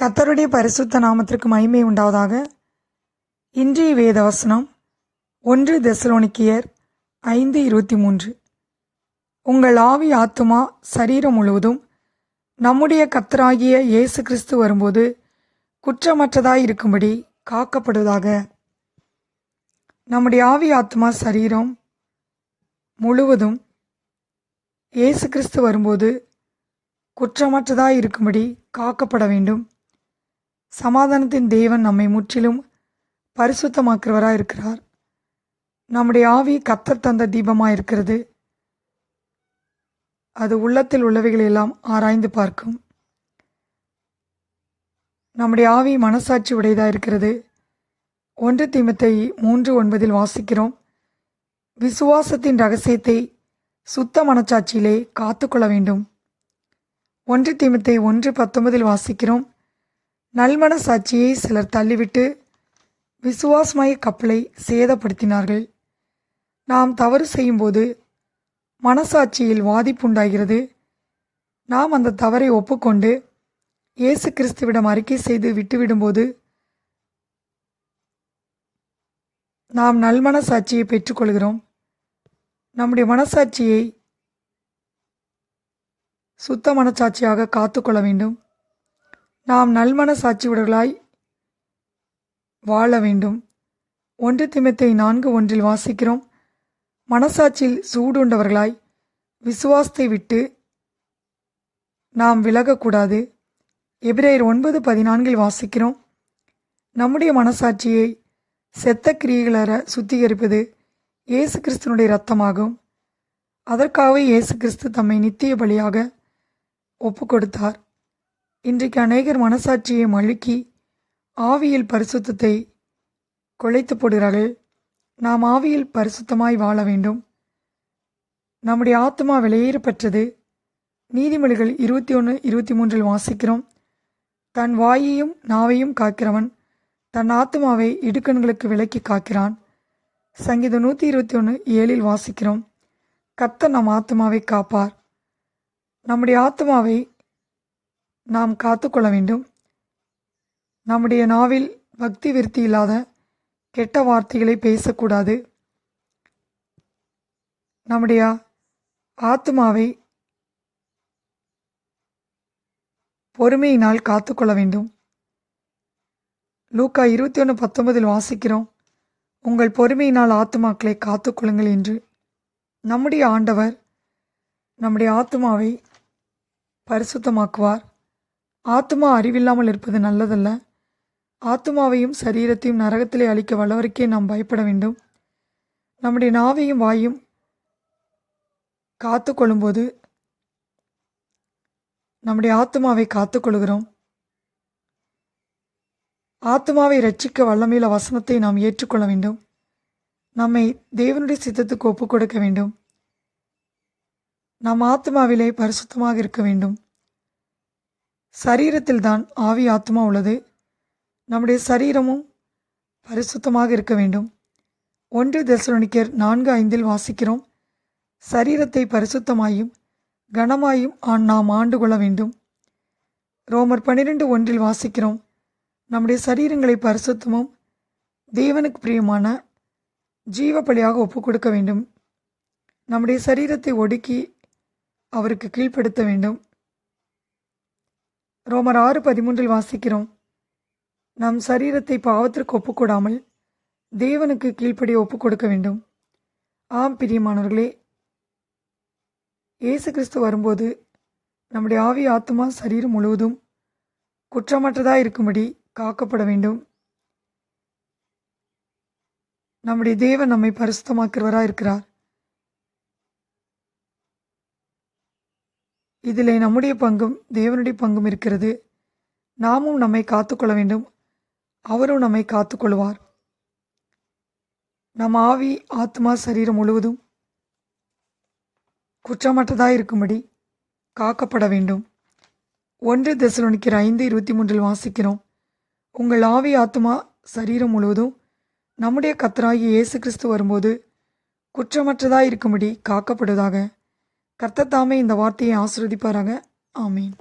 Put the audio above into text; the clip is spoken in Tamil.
கத்தருடைய பரிசுத்த நாமத்திற்கு மகிமை உண்டாவதாக. இன்றைய வேத வசனம் ஒன்று தெசலோனிக்கியர் ஐந்து இருபத்தி மூன்று. உங்கள் ஆவி ஆத்துமா சரீரம் முழுவதும் நம்முடைய கத்தராகிய இயேசு கிறிஸ்து வரும்போது குற்றமற்றதாய் இருக்கும்படி காக்கப்படுவதாக. நம்முடைய ஆவி ஆத்மா சரீரம் முழுவதும் இயேசு கிறிஸ்து வரும்போது குற்றமற்றதாய் இருக்கும்படி காக்கப்பட வேண்டும். சமாதானத்தின் தேவன் நம்மை முற்றிலும் பரிசுத்தமாக்குறவராக இருக்கிறார் நம்முடைய ஆவி கத்தர் தந்த தீபமாக இருக்கிறது அது உள்ளத்தில் உள்ளவைகளெல்லாம் ஆராய்ந்து பார்க்கும். நம்முடைய ஆவி மனசாட்சி உடையதாக இருக்கிறது ஒன்று தீமத்தை மூன்று ஒன்பதில் வாசிக்கிறோம். விசுவாசத்தின் ரகசியத்தை சுத்த மனச்சாட்சியிலே காத்துக்கொள்ள வேண்டும். ஒன்று தீமத்தை ஒன்று பத்தொன்பதில் வாசிக்கிறோம். நல்மன சாட்சியை சிலர் தள்ளிவிட்டு விசுவாசமய கப்பலை சேதப்படுத்தினார்கள். நாம் தவறு செய்யும்போது மனசாட்சியில் வாதிப்புண்டாகிறது நாம் அந்த தவறை ஒப்புக்கொண்டு இயேசு கிறிஸ்துவிடம் அறிக்கை செய்து விட்டுவிடும்போது நாம் நல்மன சாட்சியை பெற்றுக்கொள்கிறோம். நம்முடைய மனசாட்சியை சுத்த மனசாட்சியாக காத்துக்கொள்ள வேண்டும். நாம் நல்மன சாட்சியுடர்களாய் வாழ வேண்டும் ஒன்று திமத்தை நான்கு ஒன்றில் வாசிக்கிறோம். மனசாட்சியில் சூடுண்டவர்களாய் விசுவாசத்தை விட்டு நாம் விலகக்கூடாது. எபிரேயர் ஒன்பது பதினான்கில் வாசிக்கிறோம். நம்முடைய மனசாட்சியை செத்த கிரியைகளற சுத்திகரிப்பது இயேசு கிறிஸ்துனுடைய இரத்தமாகும். அதற்காகவே இயேசு கிறிஸ்து தம்மை நித்திய பலியாக ஒப்பு கொடுத்தார் இன்றைக்கு அநேகர் மனசாட்சியை மழுக்கி ஆவியில் பரிசுத்தத்தை கொலைத்து போடுகிறார்கள். நாம் ஆவியில் பரிசுத்தமாய் வாழ வேண்டும். நம்முடைய ஆத்மா வெளியேறப்பற்றது நீதிமொழிகள் இருபத்தி ஒன்று இருபத்தி மூன்றில் வாசிக்கிறோம். தன் வாயையும் நாவையும் காக்கிறவன் தன் ஆத்மாவை இடுக்கண்களுக்கு விலக்கி காக்கிறான். சங்கீதம் நூற்றி இருபத்தி ஒன்று ஏழில் வாசிக்கிறோம். கத்த நம் ஆத்மாவை காப்பார். நம்முடைய ஆத்மாவை நாம் காத்துக்கொள்ள வேண்டும் நம்முடைய நாவில் பக்தி விருத்தி இல்லாத கெட்ட வார்த்தைகளை பேசக்கூடாது. நம்முடைய ஆத்மாவை பொறுமையினால் காத்துக்கொள்ள வேண்டும் லூக்கா இருபத்தி ஒன்று பத்தொன்பதில் வாசிக்கிறோம். உங்கள் பொறுமையினால் ஆத்துமாக்களை காத்துக்கொள்ளுங்கள் என்று. நம்முடைய ஆண்டவர் நம்முடைய ஆத்மாவை பரிசுத்தமாக்குவார். ஆத்மா அறிவில்லாமல் இருப்பது நல்லதல்ல. ஆத்மாவையும் சரீரத்தையும் நரகத்திலே அழிக்க வல்லவருக்கே நாம் பயப்பட வேண்டும். நம்முடைய நாவையும் வாயும் காத்து கொள்ளும்போது நம்முடைய ஆத்மாவை காத்துக்கொள்கிறோம் ஆத்மாவை ரட்சிக்க வல்லமையில வசனத்தை நாம் ஏற்றுக்கொள்ள வேண்டும். நம்மை தேவனுடைய சித்தத்துக்கு ஒப்புக் கொடுக்க வேண்டும். நம் ஆத்மாவிலே பரிசுத்தமாக இருக்க வேண்டும். சரீரத்தில் தான் ஆவி ஆத்மா உள்ளது. நம்முடைய சரீரமும் பரிசுத்தமாக இருக்க வேண்டும். ஒன்று தெசலோனிக்கர் நான்கு ஐந்தில் வாசிக்கிறோம். சரீரத்தை பரிசுத்தமாயும் கனமாயும் ஆண் நாம் ஆண்டு கொள்ள வேண்டும். ரோமர் பன்னிரெண்டு ஒன்றில் வாசிக்கிறோம். நம்முடைய சரீரங்களை பரிசுத்தமும் தேவனுக்கு பிரியமான ஜீவ பலியாக ஒப்புக் கொடுக்க வேண்டும். நம்முடைய சரீரத்தை ஒடுக்கி அவருக்கு கீழ்ப்படுத்த வேண்டும். ரோமர் ஆறு பதிமூன்றில் வாசிக்கிறோம். நம் சரீரத்தை பாவத்திற்கு ஒப்புக்கூடாமல் தேவனுக்கு கீழ்ப்படி ஒப்புக்கொடுக்க வேண்டும். ஆம் பிரியமானவர்களே இயேசு கிறிஸ்து வரும்போது நம்முடைய ஆவி ஆத்மா சரீரம் முழுவதும் குற்றமற்றதாக இருக்கும்படி காக்கப்பட வேண்டும். நம்முடைய தேவன் நம்மை பரிசுத்தமாக்கிறவராக இருக்கிறார். இதிலே நம்முடைய பங்கும் தேவனுடைய பங்கும் இருக்கிறது. நாமும் நம்மை காத்துக்கொள்ள வேண்டும். அவரும் நம்மை காத்துக்கொள்வார். நம் ஆவி ஆத்மா சரீரம் முழுவதும் குற்றமற்றதாக இருக்கும்படி காக்கப்பட வேண்டும். ஒன்று தெசலோனிக்கிற ஐந்து இருபத்தி மூன்றில் வாசிக்கிறோம். உங்கள் ஆவி ஆத்மா சரீரம் முழுவதும் நம்முடைய கத்தராகி இயேசு கிறிஸ்து வரும்போது குற்றமற்றதாக இருக்கும்படி காக்கப்படுவதாக. கர்த்தத்தாமே இந்த வார்த்தையை ஆசிர்வதிப்பாராக ஆமீன்.